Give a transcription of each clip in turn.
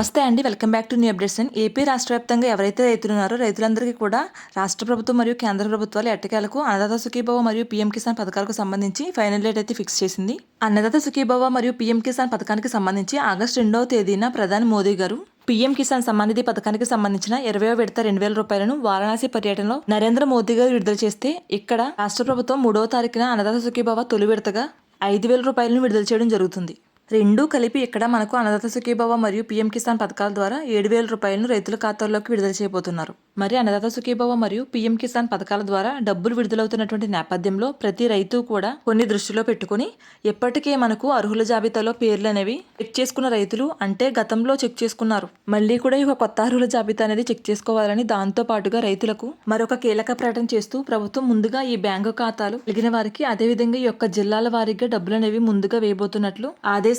నమస్తే అండి. Welcome back to new updates and AP రాష్ట్ర వ్యాప్తంగా ఎవరైతే రైతులు ఉన్నారో రైతులందరికీ కూడా రాష్ట్ర ప్రభుత్వం మరియు కేంద్ర ప్రభుత్వాలు ఎట్టకేలకు అన్నదాత సుఖీభావ మరియు పీఎం కిసాన్ పథకాలకు సంబంధించి ఫైనల్ డేట్ అయితే ఫిక్స్ చేసింది. అన్నదాత సుఖీభావ మరియు పీఎం కిసాన్ పథకానికి సంబంధించి ఆగస్టు రెండవ తేదీన ప్రధాని మోదీ గారు పీఎం కిసాన్ సమ్మానిధి పథకానికి సంబంధించిన ఇరవై విడత రెండు వేల రూపాయలను వారణాసి పర్యటనలో నరేంద్ర మోదీ గారు విడుదల చేస్తే ఇక్కడ రాష్ట్ర ప్రభుత్వం మూడవ తారీఖున అన్నదాత సుఖీభావ తొలి విడతగా ఐదు వేల రూపాయలను విడుదల చేయడం జరుగుతుంది. రెండూ కలిపి ఇక్కడ మనకు అన్నదాత సుఖీభవ మరియు పీఎం కిసాన్ పథకాల ద్వారా ఏడు వేల రూపాయలను రైతుల ఖాతాల్లోకి విడుదల చేయబోతున్నారు. మరి అన్నదాత సుఖీభవ మరియు పీఎం కిసాన్ పథకాల ద్వారా డబ్బులు విడుదలవుతున్నటువంటి నేపథ్యంలో ప్రతి రైతు కూడా కొన్ని దృష్టిలో పెట్టుకుని ఎప్పటికే మనకు అర్హుల జాబితాలో పేర్లు అనేవి చెక్ చేసుకున్న రైతులు అంటే గతంలో చెక్ చేసుకున్నారు. మళ్ళీ కూడా ఈ ఒక కొత్త అర్హుల జాబితా అనేది చెక్ చేసుకోవాలని దాంతో పాటుగా రైతులకు మరొక కీలక ప్రకటన చేస్తూ ప్రభుత్వం ముందుగా ఈ బ్యాంకు ఖాతాలు కలిగిన వారికి అదేవిధంగా ఈ యొక్క జిల్లాల వారీగా డబ్బులు అనేవి ముందుగా వేయబోతున్నట్లు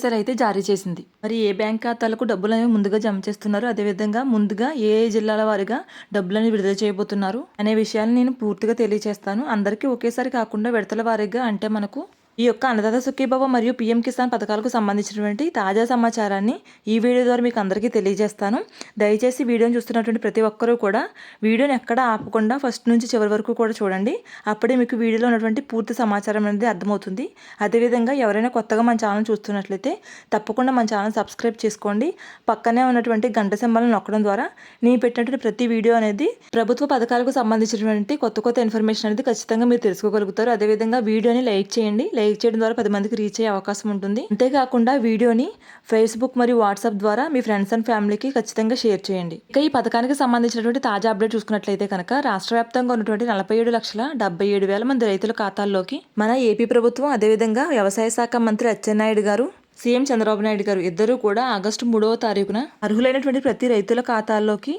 ఆదేశాలు అయితే జారీ చేసింది. మరి ఏ బ్యాంక్ ఖాతాలకు డబ్బులు అనేవి ముందుగా జమ చేస్తున్నారు? అదేవిధంగా ముందుగా ఏ జిల్లాల వారీగా డబ్బులను విడుదల చేయబోతున్నారు? అనే విషయాన్ని నేను పూర్తిగా తెలియజేస్తాను అందరికీ ఒకేసారి కాకుండా విడతల వారీగా అంటే మనకు ఈ యొక్క అన్నదాత సుఖీబాబు మరియు పీఎం కిసాన్ పథకాలకు సంబంధించినటువంటి తాజా సమాచారాన్ని ఈ వీడియో ద్వారా మీకు అందరికీ తెలియజేస్తాను. దయచేసి వీడియోని చూస్తున్నటువంటి ప్రతి ఒక్కరూ కూడా వీడియోని ఎక్కడ ఆపకుండా ఫస్ట్ నుంచి చివరి వరకు కూడా చూడండి. అప్పుడే మీకు వీడియోలో ఉన్నటువంటి పూర్తి సమాచారం అనేది అర్థమవుతుంది. అదేవిధంగా ఎవరైనా కొత్తగా మన ఛానల్ చూస్తున్నట్లయితే తప్పకుండా మన ఛానల్ సబ్స్క్రైబ్ చేసుకోండి. పక్కనే ఉన్నటువంటి గంట సింబల్ని నొక్కడం ద్వారా నేను పెట్టినటువంటి ప్రతి వీడియో అనేది ప్రభుత్వ పథకాలకు సంబంధించినటువంటి కొత్త కొత్త ఇన్ఫర్మేషన్ అనేది ఖచ్చితంగా మీరు తెలుసుకోగలుగుతారు. అదేవిధంగా వీడియోని లైక్ చేయండి. లైక్ చేయడం ద్వారా పది మందికి రీచ్ అయ్యే అవకాశం ఉంటుంది. అంతేకాకుండా వీడియోని ఫేస్బుక్ మరియు వాట్సాప్ ద్వారా మీ ఫ్రెండ్స్ అండ్ ఫ్యామిలీకి ఖచ్చితంగా షేర్ చేయండి. ఇక ఈ పథకానికి సంబంధించినటువంటి తాజా అప్డేట్ చూసుకున్నట్లయితే కనుక రాష్ట్ర వ్యాప్తంగా ఉన్నటువంటి నలభై ఏడు లక్షల డెబ్బై ఏడు వేల మంది రైతుల ఖాతాల్లోకి మన ఏపీ ప్రభుత్వం అదేవిధంగా వ్యవసాయ శాఖ మంత్రి అచ్చెన్నాయుడు గారు సీఎం చంద్రబాబు నాయుడు గారు ఇద్దరూ కూడా ఆగస్టు మూడవ తారీఖున అర్హులైనటువంటి ప్రతి రైతుల ఖాతాల్లోకి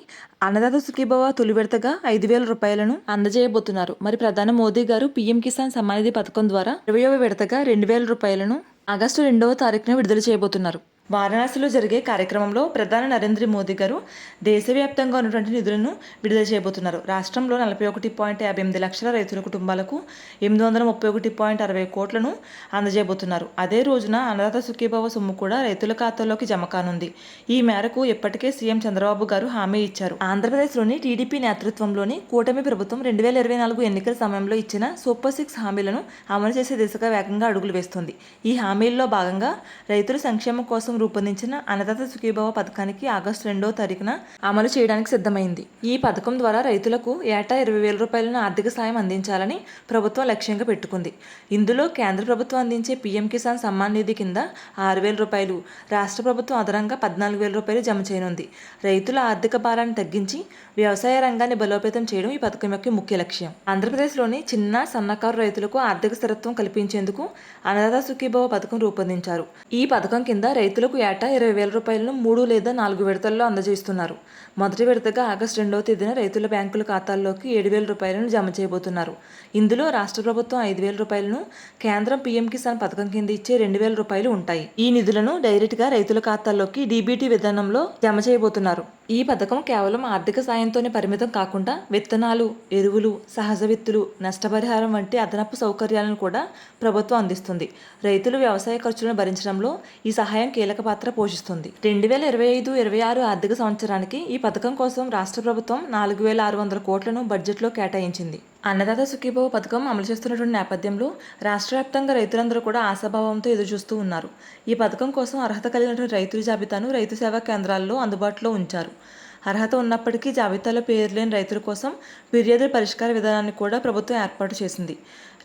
అన్నదాత సుఖీభవ తొలి విడతగా ఐదు వేల రూపాయలను అందజేయబోతున్నారు. మరి ప్రధాని మోదీ గారు పీఎం కిసాన్ సమ్మానిధి పథకం ద్వారా ఇరవయవ విడతగా రెండు వేల రూపాయలను ఆగస్టు రెండవ తారీఖున విడుదల చేయబోతున్నారు. వారణాసిలో జరిగే కార్యక్రమంలో ప్రధాని నరేంద్ర మోదీ గారు దేశవ్యాప్తంగా ఉన్నటువంటి నిధులను విడుదల చేయబోతున్నారు. రాష్ట్రంలో నలభై ఒకటి పాయింట్ యాభై ఎనిమిది లక్షల రైతుల కుటుంబాలకు ఎనిమిది వందల ముప్పై ఒకటి పాయింట్ అరవై కోట్లను అందజేయబోతున్నారు. అదే రోజున అన్నదాత సుఖీభావ సొమ్ము కూడా రైతుల ఖాతాల్లోకి జమ కానుంది. ఈ మేరకు ఇప్పటికే సీఎం చంద్రబాబు గారు హామీ ఇచ్చారు. ఆంధ్రప్రదేశ్లోని టీడీపీ నేతృత్వంలోని కూటమి ప్రభుత్వం రెండు వేల ఇరవై నాలుగు ఎన్నికల సమయంలో ఇచ్చిన సూపర్ సిక్స్ హామీలను అమలు చేసే దిశగా వేగంగా అడుగులు వేస్తుంది. ఈ హామీల్లో భాగంగా రైతుల సంక్షేమం కోసం రూపొందించిన అన్నదాత సుఖీభవ పథకానికి ఆగస్టు రెండవ తారీఖున అమలు చేయడానికి సిద్ధమైంది. ఈ పథకం ద్వారా రైతులకు ఏటా ఇరవై వేల రూపాయలను ఆర్థిక సాయం అందించాలని ప్రభుత్వం లక్ష్యంగా పెట్టుకుంది. ఇందులో కేంద్ర ప్రభుత్వం అందించే పీఎం కిసాన్ సమ్మాన్ నిధి కింద ఆరు వేల రూపాయలు రాష్ట్ర ప్రభుత్వం అదనంగా పద్నాలుగు వేల రూపాయలు జమ చేయనుంది. రైతుల ఆర్థిక భారాన్ని తగ్గించి వ్యవసాయ రంగాన్ని బలోపేతం చేయడం ఈ పథకం యొక్క ముఖ్య లక్ష్యం. ఆంధ్రప్రదేశ్లోని చిన్న సన్నకారు రైతులకు ఆర్థిక స్థిరత్వం కల్పించేందుకు అన్నదాత సుఖీభవ పథకం రూపొందించారు. ఈ పథకం కింద రైతులు రైతులకు ఏటా ఇరవై వేల రూపాయలను మూడు లేదా నాలుగు విడతల్లో అందజేస్తున్నారు. మొదటి విడతగా ఆగస్టు రెండవ తేదీన రైతుల బ్యాంకుల ఖాతాల్లోకి ఏడు వేల రూపాయలను జమ చేయబోతున్నారు. ఇందులో రాష్ట్ర ప్రభుత్వం ఐదు వేల రూపాయలను కేంద్రం పీఎం కిసాన్ పథకం కింద ఇచ్చే రెండు వేల రూపాయలు ఉంటాయి. ఈ నిధులను డైరెక్ట్గా రైతుల ఖాతాల్లోకి డీబీటీ విధానంలో జమ చేయబోతున్నారు. ఈ పథకం కేవలం ఆర్థిక సాయంతోనే పరిమితం కాకుండా విత్తనాలు ఎరువులు సహజ విత్తులు నష్టపరిహారం వంటి అదనపు సౌకర్యాలను కూడా ప్రభుత్వం అందిస్తుంది. రైతులు వ్యవసాయ ఖర్చులను భరించడంలో ఈ సహాయం కీలక పాత్ర పోషిస్తుంది. రెండు వేల ఇరవై ఐదు ఇరవై ఆరు ఆర్థిక సంవత్సరానికి ఈ పథకం కోసం రాష్ట్ర ప్రభుత్వం నాలుగు వేల ఆరు వందల కోట్లను బడ్జెట్లో కేటాయించింది. అన్నదాత సుఖీభవ పథకం అమలు చేస్తున్నటువంటి నేపథ్యంలో రాష్ట్ర వ్యాప్తంగా రైతులందరూ కూడా ఆశాభావంతో ఎదురుచూస్తూ ఉన్నారు. ఈ పథకం కోసం అర్హత కలిగినటువంటి రైతుల జాబితాను రైతు సేవా కేంద్రాల్లో అందుబాటులో ఉంచారు. అర్హత ఉన్నప్పటికీ జాబితాలో పేరు లేని రైతుల కోసం ఫిర్యాదుల పరిష్కార విధానాన్ని కూడా ప్రభుత్వం ఏర్పాటు చేసింది.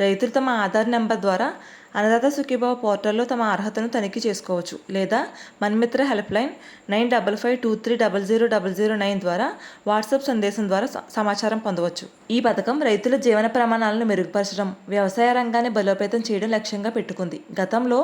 రైతులు తమ ఆధార్ నెంబర్ ద్వారా అన్నదాత సుఖీభావ పోర్టల్లో తమ అర్హతను తనిఖీ చేసుకోవచ్చు లేదా Manmitra help line nine double five two three double zero double zero nine ద్వారా వాట్సాప్ సందేశం ద్వారా సమాచారం పొందవచ్చు. ఈ పథకం రైతుల జీవన ప్రమాణాలను మెరుగుపరచడం వ్యవసాయ రంగాన్ని బలోపేతం చేయడం లక్ష్యంగా పెట్టుకుంది. గతంలో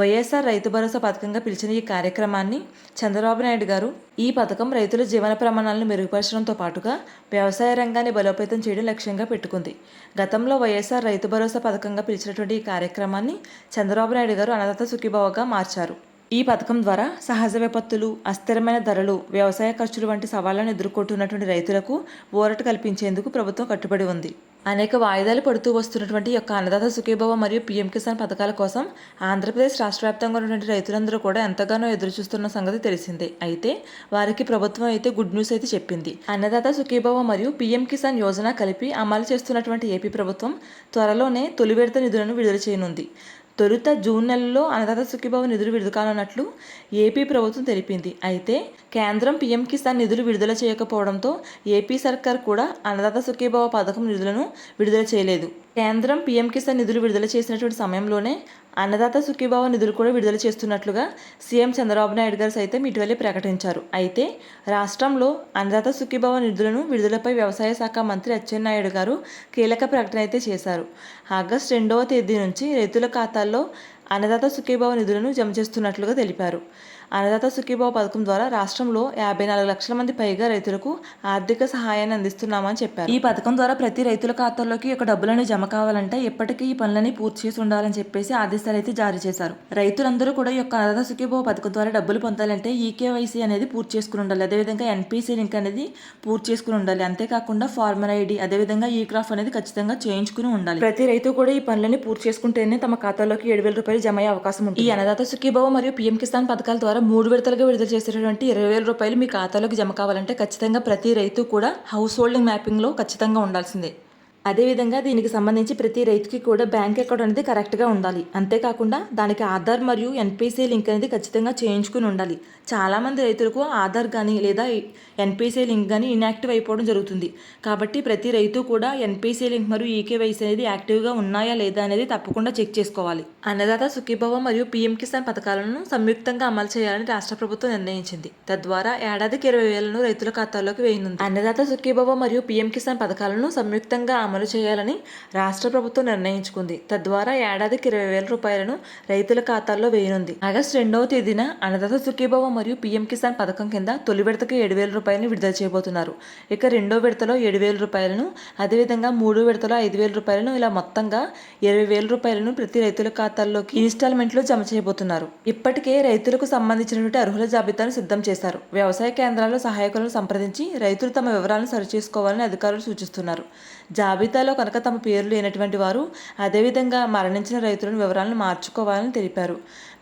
వైఎస్ఆర్ రైతు భరోసా పథకంగా పిలిచిన ఈ కార్యక్రమాన్ని చంద్రబాబు నాయుడు గారు ఈ పథకం రైతుల జీవన ప్రమాణాలను మెరుగుపరచడంతో పాటుగా వ్యవసాయ రంగాన్ని బలోపేతం చేయడం లక్ష్యంగా పెట్టుకుంది. గతంలో వైఎస్ఆర్ రైతు భరోసా పథకంగా పిలిచినటువంటి ఈ కార్యక్రమాన్ని చంద్రబాబు నాయుడు గారు అన్నదాత సుఖీభావగా మార్చారు. ఈ పథకం ద్వారా సహజ విపత్తులు అస్థిరమైన ధరలు వ్యవసాయ ఖర్చులు వంటి సవాళ్ళను ఎదుర్కొంటున్నటువంటి రైతులకు ఊరట కల్పించేందుకు ప్రభుత్వం కట్టుబడి ఉంది. అనేక వాయిదాలు పడుతూ వస్తున్నటువంటి యొక్క అన్నదాత సుఖీభవ మరియు పీఎం కిసాన్ పథకాల కోసం ఆంధ్రప్రదేశ్ రాష్ట్ర వ్యాప్తంగా ఉన్నటువంటి రైతులందరూ కూడా ఎంతగానో ఎదురు చూస్తున్న సంగతి తెలిసిందే. అయితే వారికి ప్రభుత్వం అయితే గుడ్ న్యూస్ అయితే చెప్పింది. అన్నదాత సుఖీభవ మరియు పీఎం కిసాన్ యోజన కలిపి అమలు చేస్తున్నటువంటి ఏపీ ప్రభుత్వం త్వరలోనే తొలి విడత నిధులను విడుదల చేయనుంది. తొలుత జూన్ నెలలో అన్నదాత సుఖీభవ నిధులు విడుదల ఏపీ ప్రభుత్వం తెలిపింది. అయితే కేంద్రం పీఎం కిసాన్ నిధులు విడుదల చేయకపోవడంతో ఏపీ సర్కార్ కూడా అన్నదాత సుఖీభవ పథకం నిధులను విడుదల చేయలేదు. కేంద్రం పీఎం కిసాన్ నిధులు విడుదల చేసినటువంటి సమయంలోనే అన్నదాత సుఖీభావ నిధులు కూడా విడుదల చేస్తున్నట్లుగా సీఎం చంద్రబాబు నాయుడు గారు సైతం ఇటీవలే ప్రకటించారు. అయితే రాష్ట్రంలో అన్నదాత సుఖీభావ నిధులను విడుదలపై వ్యవసాయ శాఖ మంత్రి అచ్చెన్నాయుడు గారు కీలక ప్రకటన అయితే చేశారు. ఆగస్టు రెండవ తేదీ నుంచి రైతుల ఖాతాల్లో అన్నదాత సుఖీభావ నిధులను జమ చేస్తున్నట్లుగా తెలిపారు. అన్నదాత సుఖీభావ పథకం ద్వారా రాష్ట్రంలో యాభై నాలుగు లక్షల మంది పైగా రైతులకు ఆర్థిక సహాయాన్ని అందిస్తున్నామని చెప్పారు. ఈ పథకం ద్వారా ప్రతి రైతుల ఖాతాల్లోకి ఒక డబ్బులను జమ కావాలంటే ఇప్పటికీ ఈ పనులని పూర్తి చేసి ఉండాలని చెప్పేసి ఆదేశాలు అయితే జారీ చేశారు. రైతులందరూ కూడా ఈ యొక్క అన్నదాత సుఖీభావ పథకం ద్వారా డబ్బులు పొందాలంటే ఈకేవైసీ అనేది పూర్తి చేసుకుని ఉండాలి. అదేవిధంగా ఎన్పిసి లింక్ అనేది పూర్తి చేసుకుని ఉండాలి. అంతేకాకుండా ఫార్మర్ ఐడి అదేవిధంగా ఈ క్రాఫ్ అనేది ఖచ్చితంగా చేయించుకుని ఉండాలి. ప్రతి రైతు కూడా ఈ పనులని పూర్తి చేసుకుంటేనే తమ ఖాతాలోకి ఏడు వేల రూపాయలు జమ అయ్యే అవకాశం ఉంది ఈ అన్నదాత సుఖీభావ మరియు పీఎం కిసాన్ పథకాల ద్వారా మూడు విడతలుగా విడుదల చేసేటటువంటి ఇరవై వేల రూపాయలు మీ ఖాతాలోకి జమ కావాలంటే ఖచ్చితంగా ప్రతి రైతు కూడా హౌస్ హోల్డింగ్ మ్యాపింగ్లో ఖచ్చితంగా ఉండాల్సిందే. అదేవిధంగా దీనికి సంబంధించి ప్రతి రైతుకి కూడా బ్యాంక్ అకౌంట్ అనేది కరెక్ట్గా ఉండాలి. అంతేకాకుండా దానికి ఆధార్ మరియు ఎన్పిసి లింక్ అనేది ఖచ్చితంగా చేయించుకుని ఉండాలి. చాలామంది రైతులకు ఆధార్ కానీ లేదా ఎన్పిసి లింక్ కానీ ఇన్యాక్టివ్ అయిపోవడం జరుగుతుంది. కాబట్టి ప్రతి రైతు కూడా ఎన్పిసి లింక్ మరియు ఈకేవైసీ అనేది యాక్టివ్గా ఉన్నాయా లేదా అనేది తప్పకుండా చెక్ చేసుకోవాలి. అన్నదాత సుఖీభవ మరియు పీఎం కిసాన్ పథకాలను సంయుక్తంగా అమలు చేయాలని రాష్ట్ర ప్రభుత్వం నిర్ణయించింది. తద్వారా ఏడాదికి ఇరవై వేలను రైతుల ఖాతాల్లోకి వేయనుంది. అన్నదాత సుఖీభవ మరియు పీఎం కిసాన్ పథకాలను సంయుక్తంగా అమలు చేయాలని రాష్ట్ర ప్రభుత్వం నిర్ణయించుకుంది. తద్వారా ఏడాదికి ఇరవై వేల రూపాయలను రైతుల ఖాతాల్లో వేయనుంది. ఆగస్టు రెండవ తేదీన అన్నదాత సుఖీభవ మరియు పీఎం కిసాన్ పథకం కింద తొలి విడతకు ఏడు వేల రూపాయలను విడుదల చేయబోతున్నారు. ఇక రెండో విడతలో ఏడు వేల రూపాయలను అదేవిధంగా మూడో విడతలో ఐదు వేల రూపాయలను ఇలా మొత్తంగా ఇరవై వేల రూపాయలను ప్రతి రైతుల ఖాతాల్లోకి ఇన్స్టాల్మెంట్లో జమ చేయబోతున్నారు. ఇప్పటికే రైతులకు సంబంధించినటువంటి అర్హుల జాబితాను సిద్ధం చేశారు. వ్యవసాయ కేంద్రాల్లో సహాయకులను సంప్రదించి రైతులు తమ వివరాలను సరిచేసుకోవాలని అధికారులు సూచిస్తున్నారు. జాబితాలో కనుక తమ పేరు లేనటువంటి వారు అదేవిధంగా మరణించిన రైతులను వివరాలను మార్చుకోవాలని తెలిపారు.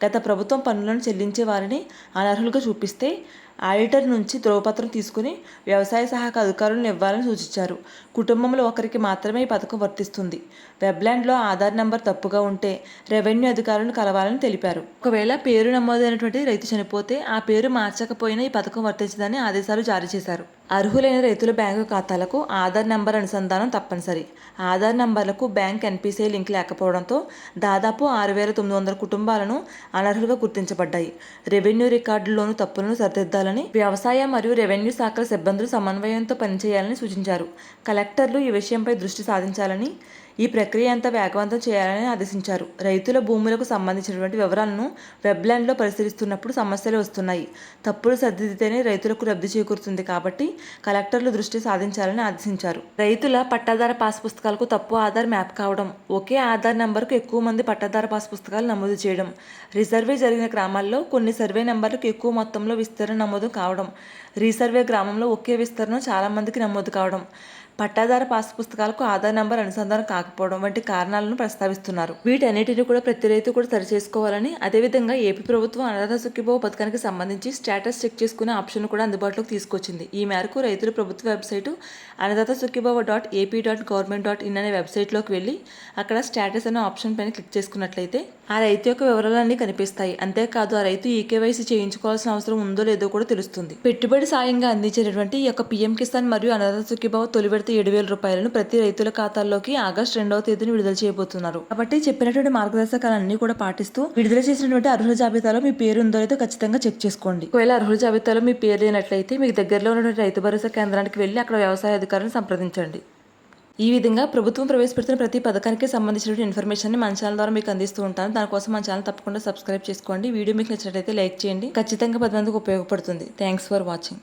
గత ప్రభుత్వం పన్నులను చెల్లించే వారిని అనర్హులుగా చూపిస్తే ఆడిటర్ నుంచి ధ్రువపత్రం తీసుకుని వ్యవసాయ సహాయక అధికారులను ఇవ్వాలని సూచించారు. కుటుంబంలో ఒకరికి మాత్రమే ఈ పథకం వర్తిస్తుంది. వెబ్లాండ్లో ఆధార్ నెంబర్ తప్పుగా ఉంటే రెవెన్యూ అధికారులను కలవాలని తెలిపారు. ఒకవేళ పేరు నమోదైనటువంటి రైతు చనిపోతే ఆ పేరు మార్చకపోయినా ఈ పథకం వర్తించదని ఆదేశాలు జారీ చేశారు. అర్హులైన రైతుల బ్యాంకు ఖాతాలకు ఆధార్ నెంబర్ అనుసంధానం తప్పనిసరి. ఆధార్ నంబర్లకు బ్యాంక్ ఎన్పిసిఐ లింక్ లేకపోవడంతో దాదాపు ఆరు వేల తొమ్మిది వందల కుటుంబాలను అనర్హులుగా గుర్తించబడ్డాయి. రెవెన్యూ రికార్డుల్లోని తప్పులను సరిదిద్దాలని వ్యవసాయ మరియు రెవెన్యూ శాఖల సిబ్బందులు సమన్వయంతో పనిచేయాలని సూచించారు. కలెక్టర్లు ఈ విషయంపై దృష్టి సాధించాలని ఈ ప్రక్రియ అంతా వేగవంతం చేయాలని ఆదేశించారు. రైతుల భూములకు సంబంధించినటువంటి వివరాలను వెబ్లైన్లో పరిశీలిస్తున్నప్పుడు సమస్యలు వస్తున్నాయి. తప్పులు సర్దిద్దితేనే రైతులకు లబ్ధి చేకూరుతుంది కాబట్టి కలెక్టర్లు దృష్టి సాధించాలని ఆదేశించారు. రైతుల పట్టాదార పాస్ పుస్తకాలకు తప్పు ఆధార్ మ్యాప్ కావడం ఒకే ఆధార్ నంబర్కు ఎక్కువ మంది పట్టాదార పాస్ పుస్తకాలు నమోదు చేయడం రిజర్వే జరిగిన గ్రామాల్లో కొన్ని సర్వే నెంబర్లకు ఎక్కువ మొత్తంలో విస్తరణ నమోదు కావడం రీసర్వే గ్రామంలో ఒకే విస్తరణ చాలామందికి నమోదు కావడం పట్టాదార పాస్ పుస్తకాలకు ఆధార్ నంబర్ అనుసంధానం కాకపోవడం వంటి కారణాలను ప్రస్తావిస్తున్నారు. వీటన్నిటిని కూడా ప్రతి రైతు కూడా సరిచేసుకోవాలని అదేవిధంగా ఏపీ ప్రభుత్వం అనాథ సుఖీభావ పథకానికి సంబంధించి స్టేటస్ చెక్ చేసుకునే ఆప్షన్ కూడా అందుబాటులోకి తీసుకొచ్చింది. ఈ మేరకు రైతులు ప్రభుత్వ website Annadata Sukhibhava dot AP dot government dot in అనే వెబ్సైట్లోకి వెళ్ళి అక్కడ స్టేటస్ అనే ఆప్షన్ పైన క్లిక్ చేసుకున్నట్లయితే ఆ రైతు యొక్క వివరాలన్నీ కనిపిస్తాయి. అంతేకాదు ఆ రైతు ఈ కేవైసీ చేయించుకోవాల్సిన అవసరం ఉందో లేదో కూడా తెలుస్తుంది. పెట్టుబడి సాయంగా అందించేటటువంటి ఈ యొక్క పీఎం కిసాన్ మరియు అనాథ సుఖీభావ తొలి విడత ఏడు వేల రూపాయలను ప్రతి రైతుల ఖాతాల్లోకి ఆగస్టు రెండవ తేదీని విడుదల చేయబోతున్నారు. కాబట్టి చెప్పినటువంటి మార్గదర్శకాలన్నీ కూడా పాటిస్తూ విడుదల చేసినటువంటి అర్హుల జాబితాలో మీ పేరు ఉందో లేదో ఖచ్చితంగా చెక్ చేసుకోండి. ఒకవేళ అర్హుల జాబితాలో మీ పేరు లేనట్లయితే మీకు దగ్గరలో ఉన్నటువంటి రైతు భరోసా కేంద్రానికి వెళ్ళి అక్కడ వ్యవసాయ అధికారులను సంప్రదించండి. ఈ విధంగా ప్రభుత్వం ప్రవేశపెడుతున్న ప్రతి పథకానికి సంబంధించిన ఇన్ఫర్మేషన్ మన ఛానల్ ద్వారా మీకు అందిస్తూ ఉంటాను. దానికోసం మన ఛానల్ తప్పకుండా సబ్స్క్రైబ్ చేసుకోండి. వీడియో మీకు నచ్చినట్లయితే లైక్ చేయండి. ఖచ్చితంగా పది మందికి ఉపయోగపడుతుంది. Thanks for watching